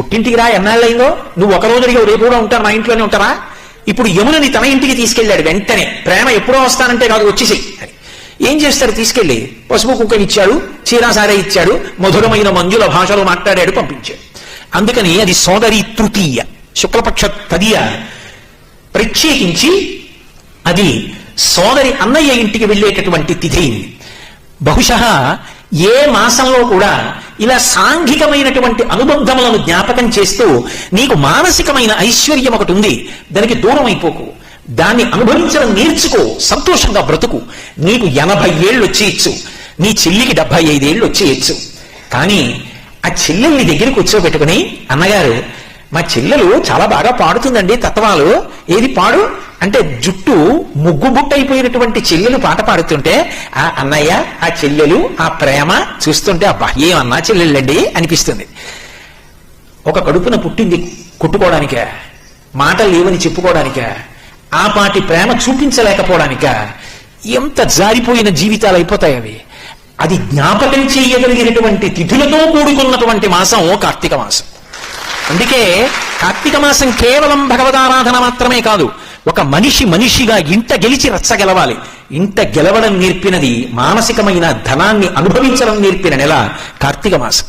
పుట్టింటికి రా ఎన్నాళ్ళైందో నువ్వు ఒక రోజు అడిగావు రేపు కూడా ఉంటాను మా ఇంట్లోనే ఉంటారా ఇప్పుడు యమునని తన ఇంటికి తీసుకెళ్ళాడు వెంటనే. ప్రేమ ఎప్పుడో వస్తానంటే కాదు వచ్చేసేయి. అని ఏం చేస్తారు? తీసుకెళ్ళి పసుపు కుక్కని ఇచ్చాడు చీరాసారే ఇచ్చాడు మధురమైన మంజుల భాషలో మాట్లాడాడు పంపించాడు. అందుకని అది సోదరి తృతీయ శుక్లపక్ష తదియ ప్రత్యేకించి అది సోదరి అన్నయ్య ఇంటికి వెళ్ళేటటువంటి తిథి బహుశ ఏ మాసంలో కూడా ఇలా సాంఘికమైనటువంటి అనుబంధములను జ్ఞాపకం చేస్తూ నీకు మానసికమైన ఐశ్వర్యం ఒకటి ఉంది. దానికి దూరం అయిపోకు. దాన్ని అనుభవించడం నేర్చుకో. సంతోషంగా బ్రతుకు. నీకు ఎనభై ఏళ్ళు వచ్చేయచ్చు నీ చెల్లికి డెబ్బై ఐదేళ్ళు వచ్చేయచ్చు కానీ ఆ చెల్లెల్ని దగ్గరికి కూర్చోబెట్టుకుని అన్నగారు మా చెల్లెలు చాలా బాగా పాడుతుందండి తత్వాలు. ఏది పాడు? అంటే జుట్టు ముగ్గు అయిపోయినటువంటి చెల్లెలు పాట పాడుతుంటే ఆ అన్నయ్య ఆ చెల్లెలు ఆ ప్రేమ చూస్తుంటే అబ్బా ఏమన్నా చెల్లెళ్ళండి? అనిపిస్తుంది. ఒక కడుపున పుట్టింది కొట్టుకోవడానికే మాటలు లేవని చెప్పుకోవడానికే ఆ పాటి ప్రేమ చూపించలేకపోవడానిక ఎంత జారిపోయిన జీవితాలు అయిపోతాయి అవి. అది జ్ఞాపకం చేయగలిగినటువంటి తిథులతో కూడుకున్నటువంటి మాసం కార్తీక మాసం. అందుకే కార్తీక మాసం కేవలం భగవదారాధన మాత్రమే కాదు ఒక మనిషి మనిషిగా ఇంట గెలిచి రచ్చగెలవాలి. ఇంట గెలవడం నేర్పినది మానసికమైన ధనాన్ని అనుభవించడం నేర్పిన నెల కార్తీక మాసం.